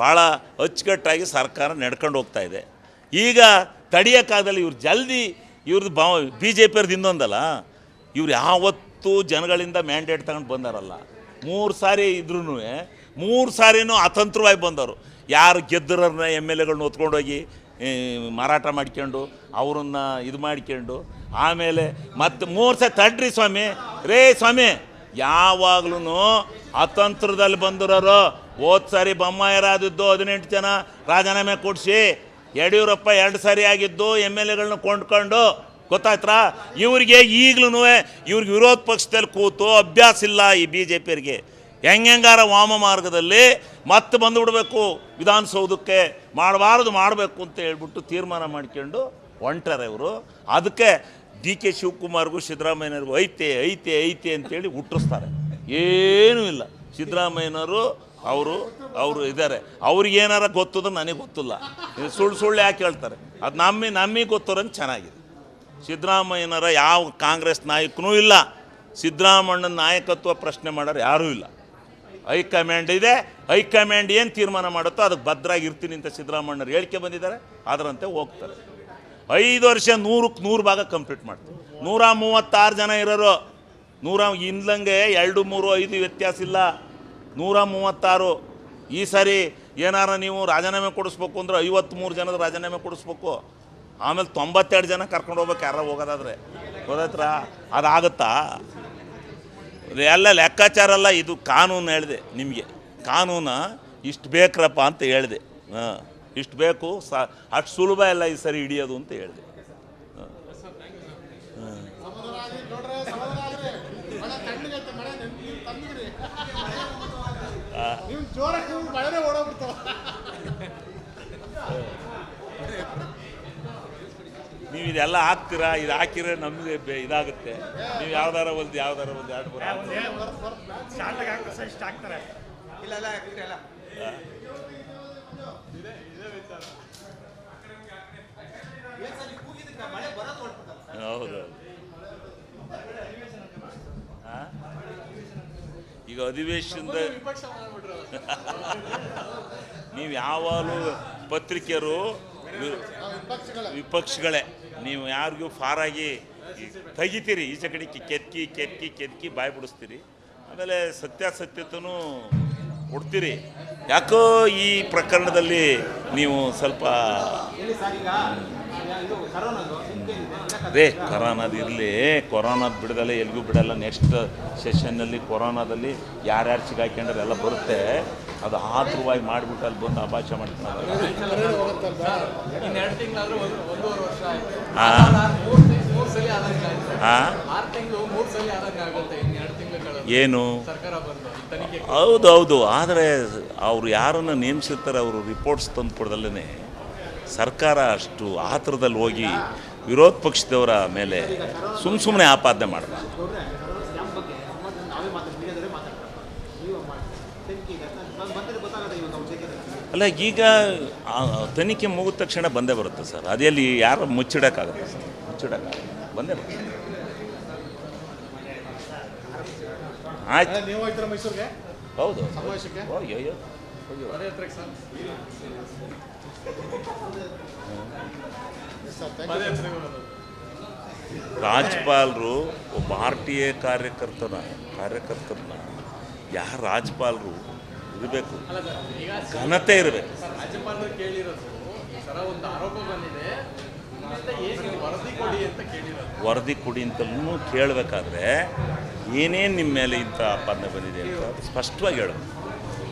ಭಾಳ ಅಚ್ಚುಕಟ್ಟಾಗಿ ಸರ್ಕಾರ ನಡ್ಕೊಂಡು ಹೋಗ್ತಾ ಇದೆ. ಈಗ ತಡಿಯೋಕ್ಕಾಗದಲ್ಲಿ ಇವ್ರು ಜಲ್ದಿ ಇವ್ರದ್ದು ಬಾ ಬಿ ಜೆ ಪಿಯವ್ರದ್ದು ಇನ್ನೊಂದಲ್ಲ, ಇವ್ರು ಯಾವತ್ತೂ ಜನಗಳಿಂದ ಮ್ಯಾಂಡೇಟ್ ತಗೊಂಡು ಬಂದಾರಲ್ಲ. ಮೂರು ಸಾರಿ ಇದ್ರೂ ಮೂರು ಸಾರಿನೂ ಅತಂತ್ರವಾಗಿ ಬಂದವರು. ಯಾರು ಗೆದ್ದರನ್ನ ಎಂ ಎಲ್ ಎಗಳನ್ನ ಹೊತ್ಕೊಂಡೋಗಿ ಮಾರಾಟ ಮಾಡ್ಕೊಂಡು, ಅವ್ರನ್ನ ಇದು ಮಾಡ್ಕೊಂಡು, ಆಮೇಲೆ ಮತ್ತೆ ಮೂರು ಸಾರಿ ತಡ್ರಿ ಸ್ವಾಮಿ, ರೇ ಸ್ವಾಮಿ ಯಾವಾಗ್ಲೂ ಅತಂತ್ರದಲ್ಲಿ ಬಂದಿರೋರು, ಹೋದ್ ಸಾರಿ ಬೊಮ್ಮಾಯರಾದದ್ದು ಹದಿನೆಂಟು ಜನ ರಾಜೀನಾಮೆ ಕೊಡಿಸಿ, ಯಡಿಯೂರಪ್ಪ ಎರಡು ಸಾರಿ ಆಗಿದ್ದು ಎಂ ಎಲ್ ಎಗಳನ್ನ ಕೊಂಡ್ಕೊಂಡು ಗೊತ್ತಾಯ್ತಾ ಇವ್ರಿಗೆ ಈಗಲೂ ಇವ್ರಿಗೆ ವಿರೋಧ ಪಕ್ಷದಲ್ಲಿ ಕೂತು ಅಭ್ಯಾಸ ಇಲ್ಲ ಈ ಬಿ ಜೆ ಪಿಯರಿಗೆ ಹೆಂಗಾರ ವಾಮ ಮಾರ್ಗದಲ್ಲಿ ಮತ್ತೆ ಬಂದುಬಿಡಬೇಕು ವಿಧಾನಸೌಧಕ್ಕೆ, ಮಾಡಬಾರ್ದು ಮಾಡಬೇಕು ಅಂತ ಹೇಳ್ಬಿಟ್ಟು ತೀರ್ಮಾನ ಮಾಡ್ಕೊಂಡು ಹೊಂಟಾರೆ ಇವರು. ಅದಕ್ಕೆ ಡಿ ಕೆ ಶಿವಕುಮಾರ್ಗೂ ಸಿದ್ದರಾಮಯ್ಯನವ್ರಿಗೂ ಐತೆ ಐತೆ ಐತೆ ಅಂತೇಳಿ ಹುಟ್ಟಿಸ್ತಾರೆ. ಏನೂ ಇಲ್ಲ. ಸಿದ್ದರಾಮಯ್ಯನವರು ಅವರು ಅವರು ಇದ್ದಾರೆ. ಅವ್ರಿಗೇನಾರ ಗೊತ್ತದ ನನಗೆ ಗೊತ್ತಿಲ್ಲ. ಸುಳ್ಳು ಸುಳ್ಳು ಯಾಕೆ ಹೇಳ್ತಾರೆ? ಅದು ನಮ್ಮಿ ನಮಗೆ ಗೊತ್ತಿರೋಂಗೆ ಚೆನ್ನಾಗಿದೆ. ಸಿದ್ದರಾಮಯ್ಯನವರ ಯಾವ ಕಾಂಗ್ರೆಸ್ ನಾಯಕನೂ ಇಲ್ಲ. ಸಿದ್ದರಾಮಣ್ಣನ ನಾಯಕತ್ವ ಪ್ರಶ್ನೆ ಮಾಡೋರು ಯಾರೂ ಇಲ್ಲ. ಹೈಕಮಾಂಡ್ ಇದೆ. ಹೈಕಮಾಂಡ್ ಏನು ತೀರ್ಮಾನ ಮಾಡುತ್ತೋ ಅದಕ್ಕೆ ಭದ್ರಾಗಿ ಇರ್ತೀನಿ ಅಂತ ಸಿದ್ದರಾಮಣ್ಣರು ಹೇಳಿಕೆ ಬಂದಿದ್ದಾರೆ. ಅದರಂತೆ ಹೋಗ್ತಾರೆ. ಐದು ವರ್ಷ ನೂರಕ್ಕೆ ನೂರು ಭಾಗ ಕಂಪ್ಲೀಟ್ ಮಾಡ್ತೀವಿ. ನೂರ ಮೂವತ್ತಾರು ಜನ ಇರೋರು, ನೂರ ಇಲ್ಲಂಗೆ ಎರಡು ಮೂರು ಐದು ವ್ಯತ್ಯಾಸ ಇಲ್ಲ. ನೂರ ಮೂವತ್ತಾರು. ಈ ಸಾರಿ ಏನಾರ ನೀವು ರಾಜೀನಾಮೆ ಕೊಡಿಸ್ಬೇಕು ಅಂದ್ರೆ ಐವತ್ತ್ಮೂರು ಜನದ ರಾಜೀನಾಮೆ ಕೊಡಿಸ್ಬೇಕು. ಆಮೇಲೆ ತೊಂಬತ್ತೆರಡು ಜನ ಕರ್ಕೊಂಡು ಹೋಗ್ಬೇಕು ಯಾರ ಹೋಗೋದಾದ್ರೆ. ಗೊತ್ತಾಯ್ತರ ಅದಾಗುತ್ತಾ? ಎಲ್ಲ ಲೆಕ್ಕಾಚಾರ ಅಲ್ಲ, ಇದು ಕಾನೂನು ಹೇಳಿದೆ ನಿಮಗೆ. ಕಾನೂನು ಇಷ್ಟು ಬೇಕ್ರಪ್ಪ ಅಂತ ಹೇಳಿದೆ. ಹಾಂ. ಇಷ್ಟು ಬೇಕು ಸಾ ಅಷ್ಟು ಸುಲಭ ಇಲ್ಲ ಈ ಸರಿ ಹಿಡಿಯೋದು ಅಂತ ಹೇಳಿದೆ. ನೀವು ಇದೆಲ್ಲ ಹಾಕ್ತೀರಾ? ಇದು ಹಾಕಿದ್ರೆ ನಮಗೆ ಬೆ- ಇದಾಗುತ್ತೆ. ನೀವು ಯಾವ್ದಾರ ಒಂದು ಯಾವ್ದಾರ ಒಂದು ಎರಡು ಮೂರು ಹಾಕ್ತೀರಾ. ಶಾರ್ಟಾಗಿ ಹಾಕ್ತಾರೆ ಸರ್ ಇಷ್ಟು ಹಾಕ್ತಾರೆ ಹೌದು ಆ? ಈಗ ಅಧಿವೇಶನದ ನೀವು ಯಾವಾಗಲೂ ಪತ್ರಿಕೆಯರು ವಿಪಕ್ಷಗಳೇ. ನೀವು ಯಾರಿಗೂ ಫಾರಾಗಿ ತೆಗಿತೀರಿ. ಈಚೆ ಕಡೆಗೆ ಕೆತ್ಕಿ ಕೆತ್ಕಿ ಕೆತ್ಕಿ ಬಾಯಿ ಬಿಡಿಸ್ತೀರಿ. ಆಮೇಲೆ ಸತ್ಯಾಸತ್ಯತನೂ ಕೊಡ್ತೀರಿ. ಯಾಕೋ ಈ ಪ್ರಕರಣದಲ್ಲಿ ನೀವು ಸ್ವಲ್ಪ ರೇ ಕೊರೋನಾದ ಇರಲಿ ಕೊರೋನಾದ ಬಿಡದಲ್ಲ ಎಲ್ಲಿಗೂ ಬಿಡಲ್ಲ. ನೆಕ್ಸ್ಟ್ ಸೆಷನ್ನಲ್ಲಿ ಕೊರೋನಾದಲ್ಲಿ ಯಾರ್ಯಾರು ಸಿಗಾಕೊಂಡ್ರೆ ಎಲ್ಲ ಬರುತ್ತೆ. ಅದು ಆತುರವಾಗಿ ಮಾಡಿಬಿಟ್ಟು ಅಲ್ಲಿ ಬಂದು ಅಭಾಷೆ ಮಾಡ್ತಾರೆ ಏನು? ಹೌದು ಹೌದು. ಆದರೆ ಅವರು ಯಾರನ್ನು ನೇಮಿಸಿರ್ತಾರೆ ಅವರು ರಿಪೋರ್ಟ್ಸ್ ತಂದು ಕೊಡ್ದಲ್ಲೇ ಸರ್ಕಾರ ಅಷ್ಟು ಆತುರದಲ್ಲಿ ಹೋಗಿ ವಿರೋಧ ಪಕ್ಷದವರ ಮೇಲೆ ಸುಮ್ಮ ಸುಮ್ಮನೆ ಆಪಾದನೆ ಮಾಡಬಾರ್ದು. ಅಲ್ಲ ಈಗ ಆ, ತನಿಖೆ ಮುಗಿದ ತಕ್ಷಣ ಬಂದೇ ಬರುತ್ತೆ ಸರ್. ಅದೆಲ್ಲಿ ಯಾರು ಮುಚ್ಚಿಡೋಕ್ಕಾಗುತ್ತೆ ಸರ್. ಮುಚ್ಚಿಡೋಕ್ಕಾಗುತ್ತೆ ಬಂದೇ ಬರುತ್ತೆ. ಆಯ್ತು. ನೀವು ಹೋಗ್ತೀರಾ ಮೈಸೂರಿಗೆ? ಹೌದು. ಸಮಾವೇಶಕ್ಕೆ? ಅಯ್ಯೋ ರಾಜ್ಪಾಲರು ಒಬ್ಬ ಆರ್ ಟಿ ಎ ಕಾರ್ಯಕರ್ತನ ಕಾರ್ಯಕರ್ತರನ್ನ ಯಾರು ರಾಜ್ಪಾಲರು ಇರಬೇಕು? ಘನತೆ ಇರಬೇಕು. ವರದಿ ಕೊಡಿ ಅಂತಲೂ ಕೇಳಬೇಕಾದ್ರೆ ಏನೇನು ನಿಮ್ಮ ಮೇಲೆ ಇಂಥ ಆಪಾದನೆ ಬಂದಿದೆ ಅಂತ ಸ್ಪಷ್ಟವಾಗಿ ಹೇಳಬೇಕು.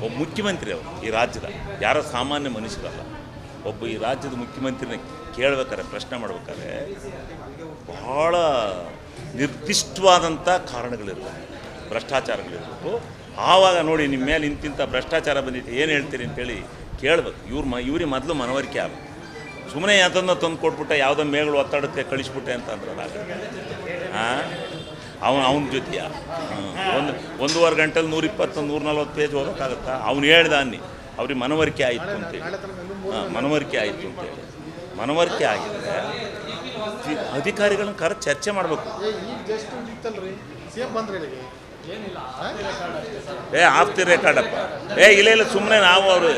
ಒಬ್ಬ ಮುಖ್ಯಮಂತ್ರಿ ಅವರು ಈ ರಾಜ್ಯದ, ಯಾರೋ ಸಾಮಾನ್ಯ ಮನುಷ್ಯರಲ್ಲ, ಒಬ್ಬ ಈ ರಾಜ್ಯದ ಮುಖ್ಯಮಂತ್ರಿನ ಕೇಳಬೇಕಾದ್ರೆ, ಪ್ರಶ್ನೆ ಮಾಡ್ಬೇಕಾದ್ರೆ ಬಹಳ ನಿರ್ದಿಷ್ಟವಾದಂಥ ಕಾರಣಗಳಿರಬೇಕು. ಭ್ರಷ್ಟಾಚಾರಗಳಿರಬೇಕು. ಆವಾಗ ನೋಡಿ ನಿಮ್ಮ ಮೇಲೆ ಇಂತಿಂಥ ಭ್ರಷ್ಟಾಚಾರ ಬಂದಿದೆ, ಏನು ಹೇಳ್ತೀರಿ ಅಂತೇಳಿ ಕೇಳಬೇಕು. ಇವ್ರು ಮ, ಇವ್ರಿಗೆ ಮೊದಲು ಮನವರಿಕೆ ಆಗಬೇಕು. ಸುಮ್ಮನೆ ಅದನ್ನು ತಂದು ಕೊಟ್ಬಿಟ್ಟೆ ಯಾವುದೋ ಮೇಗಳು ಒತ್ತಡಕ್ಕೆ ಕಳಿಸ್ಬಿಟ್ಟೆ ಅಂತಂದ್ರೆ ಹಾಂ ಅವನು ಅವನ ಜೊತೆಯ? ಒಂದು ಒಂದೂವರೆ ಗಂಟೆಲಿ ನೂರಿಪ್ಪತ್ತು ನೂರ ನಲ್ವತ್ತು ಪೇಜ್ ಓದೋಕ್ಕಾಗತ್ತಾ? ಅವ್ನು ಹೇಳ್ದ ಅನ್ನಿ. ಅವ್ರಿಗೆ ಮನವರಿಕೆ ಆಯಿತು ಅಂತೇಳಿ ಹಾಂ ಮನವರಿಕೆ ಆಯಿತು ಅಂತೇಳಿ ಮನವರಿಕೆ ಆಗಿದ್ರೆ ಅಧಿಕಾರಿಗಳನ್ನ ಕರೆ ಚರ್ಚೆ ಮಾಡಬೇಕು. ಏ ಆಫ್ತಿ ಆಫ್ ದಿ ರೆಕಾರ್ಡಪ್ಪ ಏ ಇಲ್ಲ ಇಲ್ಲ ಸುಮ್ಮನೆ ನಾವು ಅವರು.